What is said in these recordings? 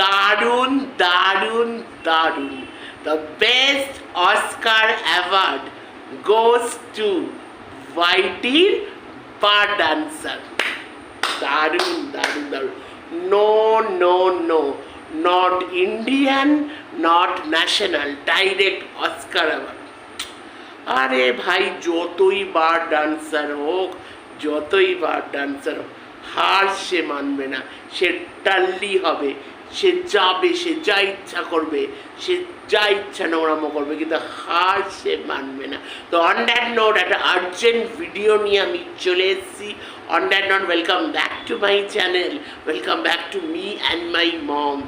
দারুণ দারুণ দারুণ। The best Oscar award goes to হোয়াইটির bar dancer দারুণ দারুণ দারুণ। No no no not Indian not national direct Oscar award আরে ভাই, যতই বার ডান্সার হোক, যতই বার ডান্সার হোক, হার সে মানবে না। সে টাল্লি হবে। সে যাবে, সে যা ইচ্ছা করবে, সে যা ইচ্ছা নোংরামো করবে, কিন্তু হার সে মানবে না। তো অন দ্যাট নোট একটা আর্জেন্ট ভিডিও নিয়ে আমি চলে এসেছি। On that note welcome back to my channel welcome back to me and my mom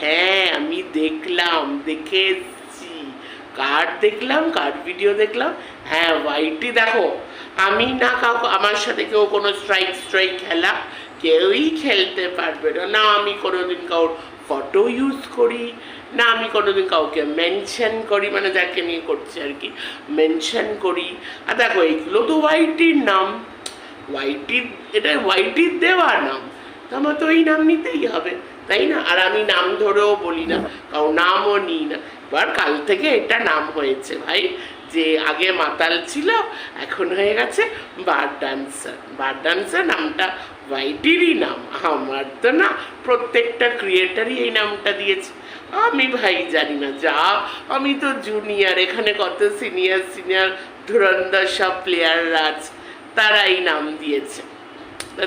হ্যাঁ আমি দেখলাম, দেখে এসেছি। কার দেখলাম, কার ভিডিও দেখলাম? হ্যাঁ ওয়াইটি দেখো। আমি না কাউকে, আমার সাথে কেউ কোনো স্ট্রাইক স্ট্রাইক খেলা কেউই খেলতে পারবে না। না, আমি কোনোদিন কাউর ফটো ইউজ করি, না, আমি কোনোদিন কাউকে মেনশন করি মানে যাকে নিয়ে করছি আর কি। মেনশন করি। আর দেখো এইগুলো তো ওয়াইটির নাম। ওয়াইটির এটা ওয়াইটির দেওয়া নাম। আমার তো এই নাম নিতেই হবে, তাই না? আর আমি নাম ধরেও বলি না, কারণ নামও নিই না। এবার কাল থেকে এটা নাম হয়েছে, ভাই। যে আগে মাতাল ছিল, এখন হয়ে গেছে বার ডান্সার। বার ডান্সার নামটা হোয়াইটিরই নাম, আমার তো না, প্রত্যেকটা ক্রিয়েটারই এই নামটা দিয়েছে। আমি ভাই জানি না, যা, আমি তো জুনিয়র এখানে কত সিনিয়র সিনিয়র ধুরন্ধর সব প্লেয়াররা আছে তারা এই নাম দিয়েছে।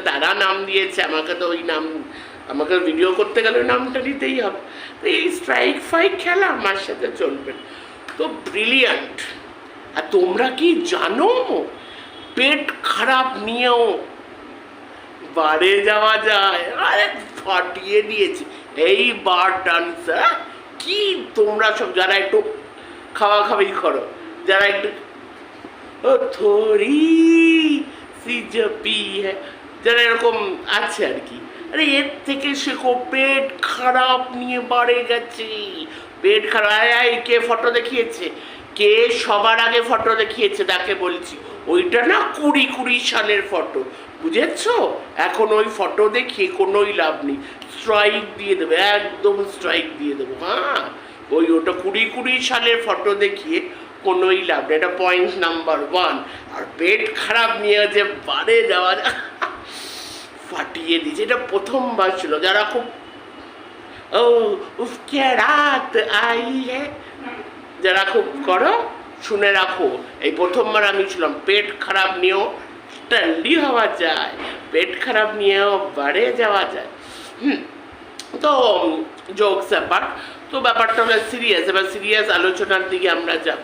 তারা নাম দিয়েছে, আমাকে তো ওই নাম, আমাকে ভিডিও করতে গেলে নামটা নিতেই হবে। এই স্ট্রাইক ফাইক খেলা আমার সাথে চলবে তো ব্রিলিয়ান্ট আর তোমরা কি জানো? পেট খারাপ নিয়েও বারে যাওয়া যায়। আরে ফাটিয়ে দিয়েছে। এই বার ডান্সার কি তোমরা সব যারা একটু খাওয়া খাওয়াই করো, যারা একটু, ও থোড়ি সি জপি হ্যাঁ যারা এরকম আছে আর কি। আরে এর থেকে শেখো, পেট খারাপ নিয়ে বাড়ে গেছে। পেট খারাপ কে ফটো দেখিয়েছে? কে সবার আগে ফটো দেখিয়েছে তাকে বলছি। ওইটা না কুড়ি কুড়ি সালের ফটো বুঝেছ? এখন ওই ফটো দেখিয়ে কোনোই লাভ নেই। স্ট্রাইক দিয়ে দেবে, একদম স্ট্রাইক দিয়ে দেবো হ্যাঁ? ওই ওটা কুড়ি কুড়ি সালের ফটো দেখিয়ে কোনোই লাভ নেই। এটা পয়েন্ট নাম্বার ওয়ান আর পেট খারাপ নিয়ে যে বারে যাওয়া ফাটিয়ে দিয়েছে। এটা প্রথমবার ছিল। যারা খুব, ও উফ কে রাত আই হে। যারা খুব করো, শুনে রাখো। এই প্রথমবার আমি ছিলাম, পেট খারাপ নিয়েও টান্ডি হওয়া যায়, পেট খারাপ নিয়েও বাড়ে যাওয়া যায়। তো জোকস ব্যাপার। তো ব্যাপারটা হলো সিরিয়াস এবার সিরিয়াস আলোচনার দিকে আমরা যাব।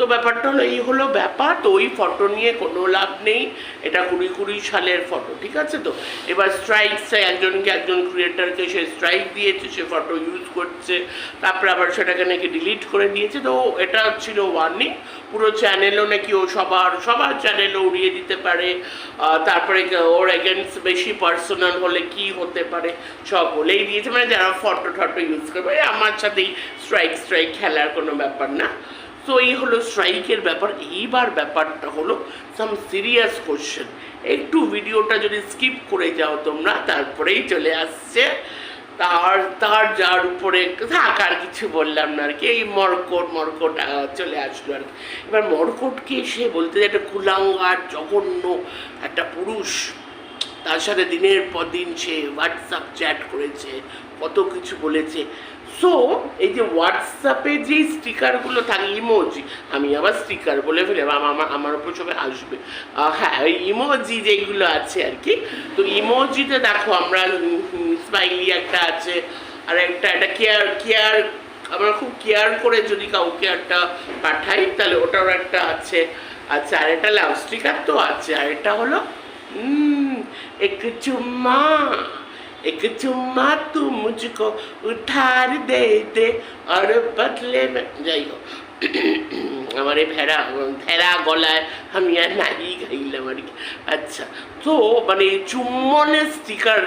তো ব্যাপারটা হলো, এই হলো ব্যাপার, তো ওই ফটো নিয়ে কোনো লাভ নেই। এটা কুড়ি কুড়ি সালের ফটো ঠিক আছে তো? এবার স্ট্রাইকসে একজনকে একজন ক্রিয়েটারকে সে স্ট্রাইক দিয়েছে, সে ফটো ইউজ করছে, তারপরে আবার সেটাকে নাকি ডিলিট করে দিয়েছে। তো এটা ছিল ওয়ার্নিং পুরো চ্যানেলও নাকি ও সবার সবার চ্যানেলও উড়িয়ে দিতে পারে। তারপরে ওর এগেনস্ট বেশি পার্সোনাল হলে কি হতে পারে, সব বলেই দিয়েছে। মানে যারা ফটো টটো ইউজ করবে আমার সাথেই স্ট্রাইক স্ট্রাইক খেলার কোনো ব্যাপার না। তো এই হলো স্ট্রাইকের ব্যাপার। এইবার ব্যাপারটা হলো সাম সিরিয়াস কোশ্চেন একটু ভিডিওটা যদি স্কিপ করে যাও তোমরা, তারপরেই চলে আসছে। তার তার যার উপরে থাক আর কিছু বললাম না আর কি। এই মরকট মরকট চলে আসলো আর কি। এবার মরকটকে সে বলতে একটা কুলাঙ্গার জঘন্য একটা পুরুষ। তার সাথে দিনের পর দিন সে হোয়াটসঅ্যাপ চ্যাট করেছে, কত কিছু বলেছে। সো এই যে হোয়াটসঅ্যাপে যে স্টিকারগুলো থাকে ইমোজি আমি আবার স্টিকার বলে ফেলে আমার আমার উপর সবাই আসবে। হ্যাঁ ওই ইমোজি যেগুলো আছে আর কি, তো ইমোজিতে দেখো আমরা স্মাইলি একটা আছে, আর একটা একটা কেয়ার কেয়ার আমরা খুব কেয়ার করে যদি কাউকে একটা পাঠাই, তাহলে ওটার একটা আছে। আচ্ছা আর একটা লাভ স্টিকার তো আছে, আর এটা হলো একটু চুম্মা। एक चुम्मा तू मुझको उठार दे दे और बदले में যাই হোক আমার এই ভেড়া ভেড়া গলায় আমি আর নাড়িয়ে গাইলাম আর কি আচ্ছা তো মানে চুম্বনের স্টিকার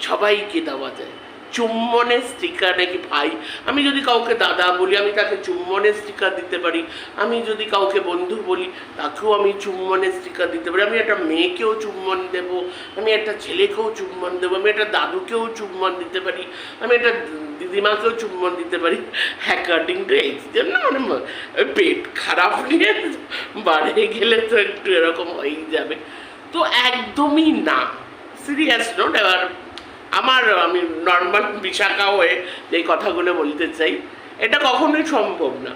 সবাইকে দেওয়া যায় চুম্বনের স্টিকার নাকি ভাই? আমি যদি কাউকে দাদা বলি, আমি তাকে চুম্বনের স্টিকার দিতে পারি। আমি যদি কাউকে বন্ধু বলি, তাকেও আমি চুম্বনের স্টিকার দিতে পারি। আমি একটা মেয়েকেও চুম্বন দেবো, আমি একটা ছেলেকেও চুম্বন দেবো, আমি একটা দাদুকেও চুম্বন দিতে পারি, আমি একটা দিদিমাকেও চুম্বন দিতে পারি। অ্যাকর্ডিং টু না মানে পেট খারাপ নিয়ে বাড়ি গেলে তো একটু এরকম হয়েই যাবে। তো একদমই না। সিরিয়াস নোট এবার আমার, আমি নর্মাল বিশাখা হয়ে এই কথাগুলো বলতে চাই, এটা কখনোই সম্ভব না।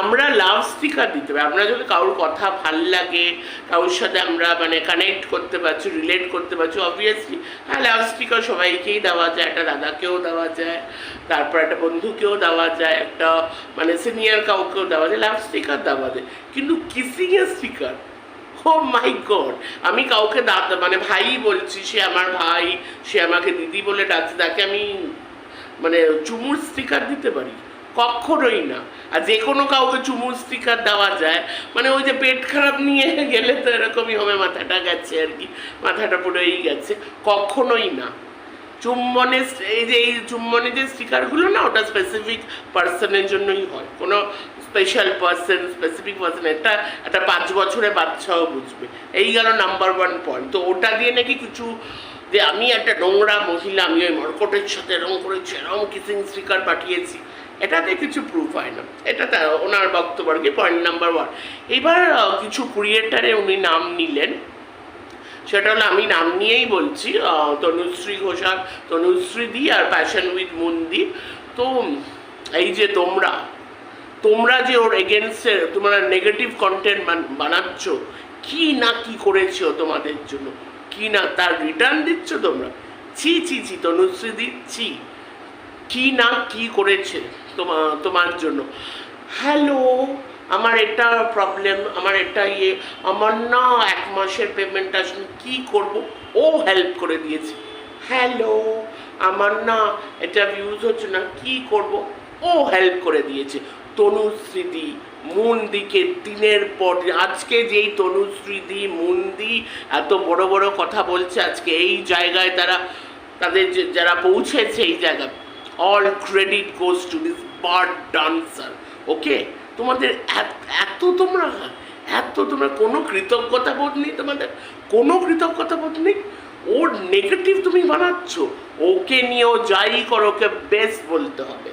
আমরা লাভ স্টিকার দিতে পারি। আমরা যদি কারোর কথা ভালো লাগে, কারোর সাথে আমরা মানে কানেক্ট করতে পারছি রিলেট করতে পারছি অবভিয়াসলি হ্যাঁ লাভ স্টিকার সবাইকেই দেওয়া যায়, একটা দাদাকেও দেওয়া যায়, তারপর একটা বন্ধুকেও দেওয়া যায়, একটা মানে সিনিয়র কাউকেও দেওয়া যায় লাভ স্টিকার দেওয়া যায়। কিন্তু কিসিংয়ের স্টিকার ও মাই গড আমি কাউকে দাদা মানে ভাই বলছি, সে আমার ভাই, সে আমাকে দিদি বলে ডাকছে, তাকে আমি মানে চুমুর স্টিকার দিতে পারি? কখনোই না। আর যে কোনো কাউকে চুমুর স্টিকার দেওয়া যায় মানে ওই যে পেট খারাপ নিয়ে গেলে তো এরকমই হবে, মাথাটা গেছে আর কি, মাথাটা পুরোই গেছে। কখনোই না। চুম্বনের এই যে, এই চুম্বনের যে স্টিকারগুলো না, ওটা স্পেসিফিক পার্সনের জন্যই হয়। কোনো স্পেশাল পার্সন স্পেসিফিক পার্সন একটা একটা পাঁচ বছরের বাচ্চাও বুঝবে। এই গেল নাম্বার ওয়ান পয়েন্ট তো ওটা দিয়ে নাকি কিছু যে আমি একটা নোংরা মহিলা, আমি ওই মর্কটের সাথে এরম করেছি এরম কিসিং স্টিকার পাঠিয়েছি। এটাতে কিছু প্রুফ হয় না। এটা ওনার বক্তব্য আর কি পয়েন্ট নাম্বার ওয়ান এবার কিছু ক্রিয়েটারে উনি নাম নিলেন। সেটা হলো আমি নাম নিয়েই বলছি তনুশ্রী ঘোষাল, তনুশ্রী দি আর প্যাশন উইথ মুন্দি তো এই যে তোমরা তোমরা যে ওর এগেনস্টে তোমরা নেগেটিভ কন্টেন্ট বানাচ্ছ, কি না কি করেছ তোমাদের জন্য? কি না তার রিটার্ন দিচ্ছ তোমরা? ছি ছি ছি, তনুশ্রী দি, ছি। কি না কি করেছে তোমার জন্য? হ্যালো আমার এটা প্রবলেম আমার এটা ইয়ে আমার না এক মাসের পেমেন্ট আসলে কী করব? ও হেল্প করে দিয়েছে। হ্যালো আমার না এটা ভিউজ হচ্ছে না, কি করব? ও হেল্প করে দিয়েছে। তনুশ্রীদি, মুন্দিকে দিনের পর আজকে যেই তনুশ্রীদি, মুন্দি এত বড় বড় কথা বলছে, আজকে এই জায়গায় তারা, তাদের যারা পৌঁছেছে এই জায়গায় all credit goes to this bird dancer okay? তোমাদের এত তোমরা এত তোমরা কোনো কৃতজ্ঞতা বোধ নেই তোমাদের? কোনো কৃতজ্ঞতা বোধ নেই? ওর নেগেটিভ তুমি বানাচ্ছ। ওকে নিয়েও যাই করো, ওকে বেস্ট বলতে হবে।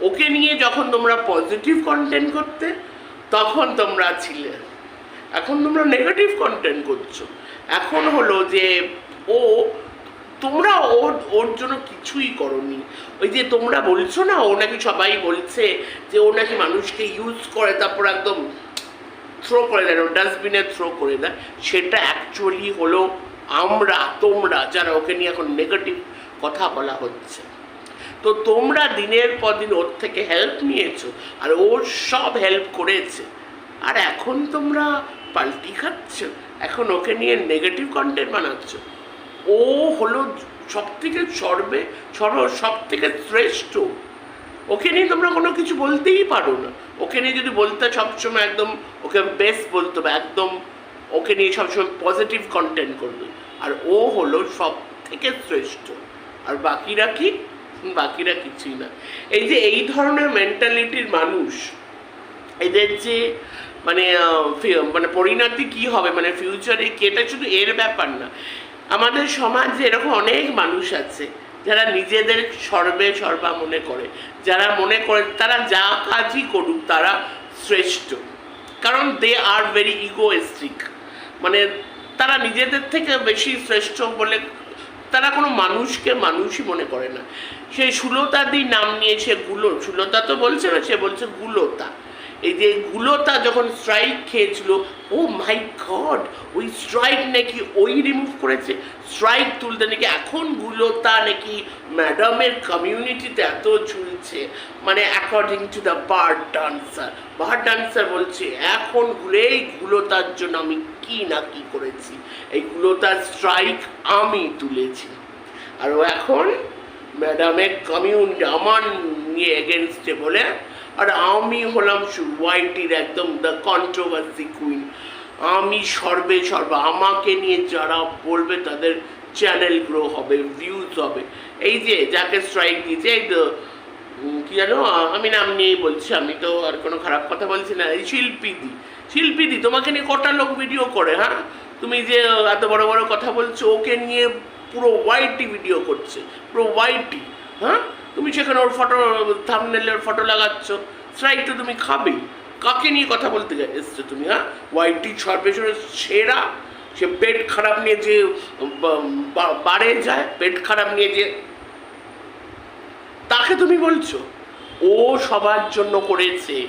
ওকে নিয়ে যখন তোমরা পজিটিভ কন্টেন্ট করতে, তখন তোমরা ছিলে। এখন তোমরা নেগেটিভ কন্টেন্ট করছ। এখন হলো যে ও তোমরা ওর ওর জন্য কিছুই করনি। ওই যে তোমরা বলছো না, ও নাকি সবাই বলছে যে ও নাকি মানুষকে ইউজ করে, তারপর একদম থ্রো করে দেয় ডাস্টবিনে থ্রো করে দেয়। সেটা অ্যাকচুয়ালি হলো আমরা, তোমরা, যারা ওকে নিয়ে এখন নেগেটিভ কথা বলা হচ্ছে। তো তোমরা দিনের পর দিন ওর থেকে হেল্প নিয়েছো, আর ওর সব হেল্প করেছে। আর এখন তোমরা পাল্টি খাচ্ছ, এখন ওকে নিয়ে নেগেটিভ কন্টেন্ট বানাচ্ছ। ও হলো সব থেকে সর্বে সর্ব সব থেকে শ্রেষ্ঠ। ওকে নিয়ে তোমরা কোনো কিছু বলতেই পারো না। ওকে নিয়ে যদি বলতে সবসময় একদম, ওকে বেস্ট বলতে একদম ওকে নিয়ে সবসময় পজিটিভ কন্টেন্ট করবে। আর ও হলো সব থেকে শ্রেষ্ঠ। আর বাকিরা কি? বাকিরা কিছুই না। এই যে এই ধরনের মেন্টালিটির মানুষ, এদের যে মানে মানে পরিণতি কি হবে? মানে ফিউচারে কি? এটা শুধু এর ব্যাপার না। আমাদের সমাজে এরকম অনেক মানুষ আছে যারা নিজেদের সর্বে সর্বা মনে করে। যারা মনে করে তারা যা কাজই করুক তারা শ্রেষ্ঠ। কারণ দে আর ভেরি ইগোয়েস্টিক মানে তারা নিজেদের থেকে বেশি শ্রেষ্ঠ বলে তারা কোনো মানুষকে মানুষই মনে করে না। সেই সুলতাদি নাম নিয়ে সে গুলো, সুলতা তো বলছে না, সে বলছে গুলতা। এই যে গুলোতা যখন স্ট্রাইক খেয়েছিল ও মাই গড ওই স্ট্রাইক নাকি ওই রিমুভ করেছে। স্ট্রাইক তুলতে নাকি এখন গুলোতা নাকি ম্যাডামের কমিউনিটিতে এত ঝুলছে। মানে according to the bar dancer bar dancer বলছে, এখন এই গুলোতার জন্য আমি কি না কি করেছি? এই গুলোতার স্ট্রাইক আমি তুলেছি। আর ও এখন ম্যাডামের কমিউনিটি আমার নিয়ে এগেনস্টে বলে আর আমি হলাম ওয়াইটির একদম দ্য কন্ট্রোভার্সি কুইন আমি সর্বে সর্ব, আমাকে নিয়ে যারা বলবে তাদের চ্যানেল গ্রো হবে ভিউজ হবে। এই যে, যাকে স্ট্রাইক দিয়েছে কি জানো, আমি নাম নিয়েই বলছি, আমি তো আর কোনো খারাপ কথা বলছি না। এই শিল্পীদি শিল্পীদি, তোমাকে নিয়ে কটা লোক ভিডিও করে হ্যাঁ? তুমি যে এত বড় বড় কথা বলছো, ওকে নিয়ে পুরো ওয়াইটি ভিডিও করছে, পুরো ওয়াইটি হ্যাঁ? তুমি সেখানে ওর ফটো থামনেলে ওর ফটো লাগাচ্ছ স্ট্রাইক তো তুমি খাবেই কাকে নিয়ে কথা বলতে এসছো তুমি হ্যাঁ? ওয়াইটি সর্বেশ্বরের সেরা, সে পেট খারাপ নিয়ে যে, বা- বা- যায়, পেট খারাপ নিয়ে যে, তাকে তুমি বলছো? ও সবার জন্য করেছে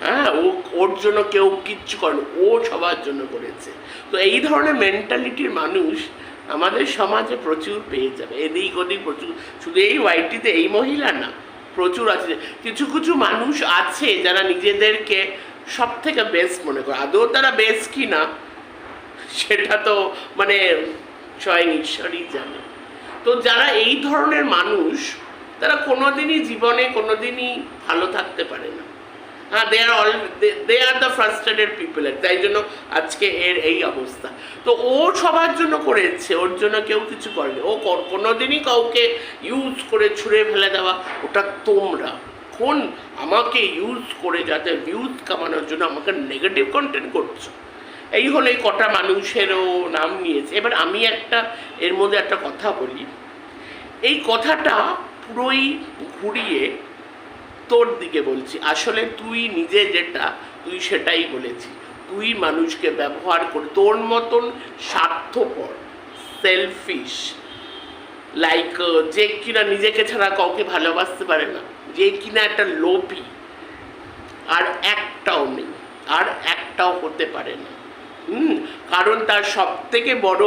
হ্যাঁ? ও, ওর জন্য কেউ কিচ্ছু করে ও সবার জন্য করেছে। তো এই ধরনের মেন্টালিটির মানুষ আমাদের সমাজে প্রচুর পেয়ে যাবে। এদিক ওদিক প্রচুর। শুধু এই ওয়াইটিতে এই মহিলা না, প্রচুর আছে। কিছু কিছু মানুষ আছে যারা নিজেদেরকে সব থেকে বেস্ট মনে করে। আদৌ তারা বেস্ট কি না সেটা তো মানে স্বয়ং ঈশ্বরই জানে। তো যারা এই ধরনের মানুষ, তারা কোনোদিনই জীবনে কোনোদিনই ভালো থাকতে পারে না। They are all they are the frustrated people তাই জন্য আজকে এর এই অবস্থা। তো ও সবার জন্য করেছে, ওর জন্য কেউ কিছু করেনি। ও কোনোদিনই কাউকে ইউজ করে ছুঁড়ে ফেলে দেওয়া, ওটা তোমরা। কোন আমাকে ইউজ করে যাতে ভিউজ কামানোর জন্য আমাকে নেগেটিভ কন্টেন্ট করছ? এই হলো এই কটা মানুষেরও নাম নিয়েছে। এবার আমি একটা, এর মধ্যে একটা কথা বলি। এই কথাটা পুরোই ঘুরিয়ে তোর দিকে বলছি, আসলে তুই নিজে যেটা, তুই সেটাই বলেছি। তুই মানুষকে ব্যবহার করে, তোর মতন স্বার্থপর সেলফিশ লাইক যে কিনা নিজেকে ছাড়া কাউকে ভালোবাসতে পারে না, যে কিনা একটা লোভী, আর একটাও নেই, আর একটাও হতে পারে না। হুম, কারণ তার সব থেকে বড়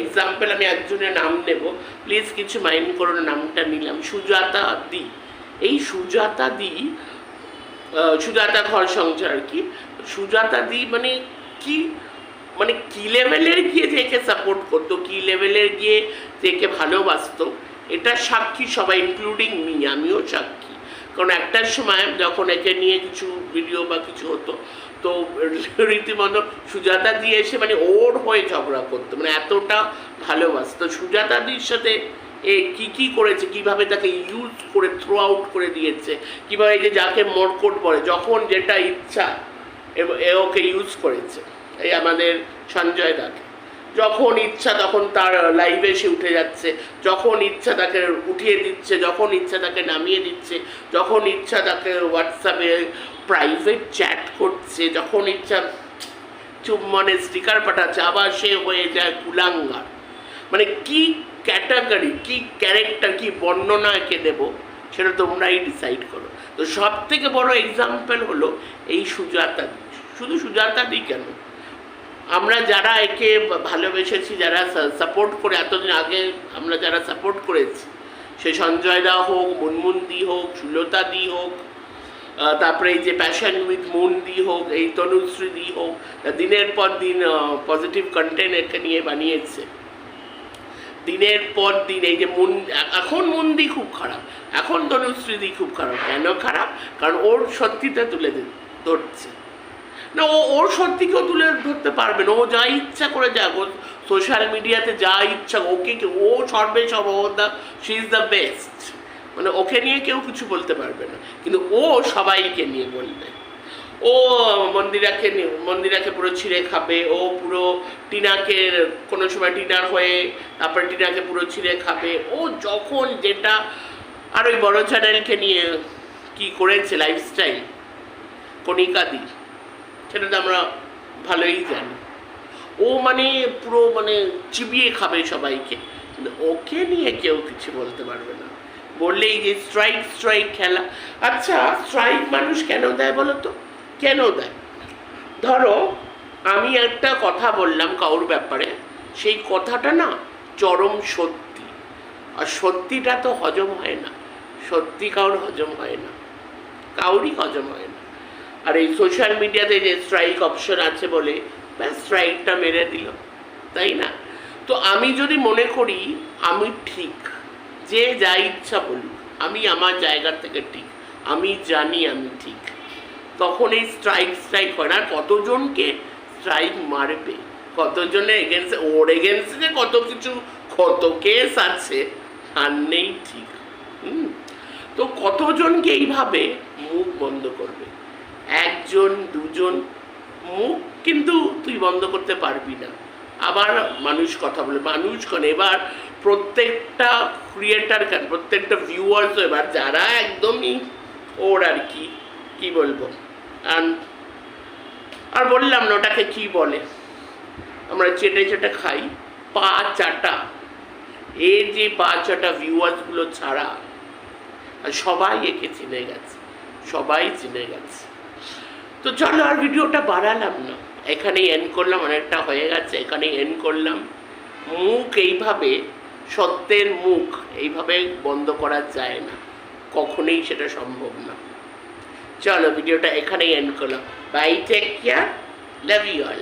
এক্সাম্পল আমি একজনের নাম নেব। প্লিজ কিছু মাইন্ড করো, নামটা নিলাম। সুজাতা দি। এই সুজাতা দি সুজাতা ঘর সংসার কি? সুজাতা দি মানে কি? মানে কি লেভেলের গিয়ে যে একে সাপোর্ট করতো? কি লেভেলের গিয়ে যে একে ভালোবাসতো? এটা সাক্ষী সবাই ইনক্লুডিং মি আমিও সাক্ষী। কারণ একটার সময় যখন একে নিয়ে কিছু ভিডিও বা কিছু হতো, তো রীতিমতো সুজাতা দিয়ে এসে মানে ওর হয়ে ঝগড়া করতো মানে এতটা ভালোবাসতো। সুজাতা দির সাথে এ কি কি করেছে, কীভাবে তাকে ইউজ করে থ্রো আউট করে দিয়েছে, কীভাবে যে যাকে মরকট বলে, যখন যেটা ইচ্ছা, এ- ওকে ইউজ করেছে, এই আমাদের সঞ্জয় দাকে। যখন ইচ্ছা তখন তার লাইভে এসে উঠে যাচ্ছে, যখন ইচ্ছা তাকে উঠিয়ে দিচ্ছে, যখন ইচ্ছা তাকে নামিয়ে দিচ্ছে, যখন ইচ্ছা তাকে হোয়াটসঅ্যাপে প্রাইভেট চ্যাট করছে, যখন ইচ্ছা চুম্বনে স্টিকার পাঠাচ্ছে, আবার সে হয়ে যায় কুলাঙ্গার। মানে কি ক্যাটাগরি কি ক্যারেক্টার কি বর্ণনা একে দেবো, সেটা তোমরাই ডিসাইড করো। তো সব থেকে বড় এক্সাম্পল হলো এই সুজাতা। শুধু সুজাতা দি কেন? আমরা যারা একে ভালোবেসেছি, যারা সাপোর্ট করে, এতদিন আগে আমরা যারা সাপোর্ট করেছি, সে সঞ্জয় দা হোক, মুনমুন দি হোক, সুলতা দি হোক তারপরে এই যে প্যাশন উইথ মুন দি হোক, এই তনুশ্রী দি হোক দিনের পর দিন পজিটিভ কন্টেন্ট একে নিয়ে বানিয়েছে। দিনের পর দিন, এই যে মন, এখন মন্দি খুব খারাপ, এখন তনুশ্রীদি খুব খারাপ। কেন খারাপ? কারণ ওর সত্যিটা তুলে ধরছে। না, ও, ওর সত্যিকেও তুলে ধরতে পারবে না। ও যা ইচ্ছা করে যাক, ও সোশ্যাল মিডিয়াতে যা ইচ্ছা, ওকে ও সর্বে সর্বদা শি ইজ দ্য বেস্ট মানে ওকে নিয়ে কেউ কিছু বলতে পারবে না। কিন্তু ও সবাইকে নিয়ে বলবে। ও মন্দিরাকে মন্দিরাকে পুরো ছিঁড়ে খাবে, ও পুরো টিনাকে কোনো সময় টিনার হয়ে তারপরে টিনাকে পুরো ছিঁড়ে খাবে। ও যখন যেটা আর ওই বড় চ্যানেলকে নিয়ে কি করেছে লাইফস্টাইল কণিকা দি, সেটা তো আমরা ভালোই জানি। ও মানে পুরো মানে চিবিয়ে খাবে সবাইকে। কিন্তু ওকে নিয়ে কেউ কিছু বলতে পারবে না। বললেই যে স্ট্রাইক স্ট্রাইক খেলা। আচ্ছা স্ট্রাইক মানুষ কেন দেয় বলো তো কেন দেয়? ধরো, আমি একটা কথা বললাম কারোর ব্যাপারে, সেই কথাটা না চরম সত্যি। আর সত্যিটা তো হজম হয় না। সত্যি কারোর হজম হয় না। কাউরই হজম হয় না। আর এই সোশ্যাল মিডিয়াতে যে স্ট্রাইক অপশন আছে বলে, ব্যাস স্ট্রাইকটা মেরে দিল। তাই না? তো আমি যদি মনে করি, আমি ঠিক। যে যা ইচ্ছা বলুক, আমি আমার জায়গা থেকে ঠিক। আমি জানি আমি ঠিক। তখন এই স্ট্রাইক স্ট্রাইক হয় না। আর কতজনকে স্ট্রাইক মারবে? কতজনের এগেনস্টে ওর এগেনস্টে কত কিছু, কত কেস আছে, আর নেই ঠিক। হুম? তো কতজনকে এইভাবে মুখ বন্ধ করবে? একজন, দুজন, মুখ কিন্তু তুই বন্ধ করতে পারবি না। আবার মানুষ কথা বলে, মানুষ কেন। এবার প্রত্যেকটা ক্রিয়েটার কেন প্রত্যেকটা ভিউয়ার্স এবার যারা একদমই ওর আর কি কি বলব? আর বললাম না ওটাকে কি বলে? আমরা চেটে চেটে খাই। পা চাটা। এর যে পা চাটা ভিউয়ার্সগুলো ছাড়া। আর সবাই একে চিনে গেছে। সবাই চিনে গেছে। তো চলো আর ভিডিওটা বাড়ালাম না। এখানেই এন্ড করলাম, অনেকটা হয়ে গেছে। এখানেই এন্ড করলাম। মুখ এইভাবে, সত্যের মুখ এইভাবে বন্ধ করা যায় না। কখনোই সেটা সম্ভব না। চলো ভিডিওটা এখানেই এন্ড করলাম। Bye take care love you all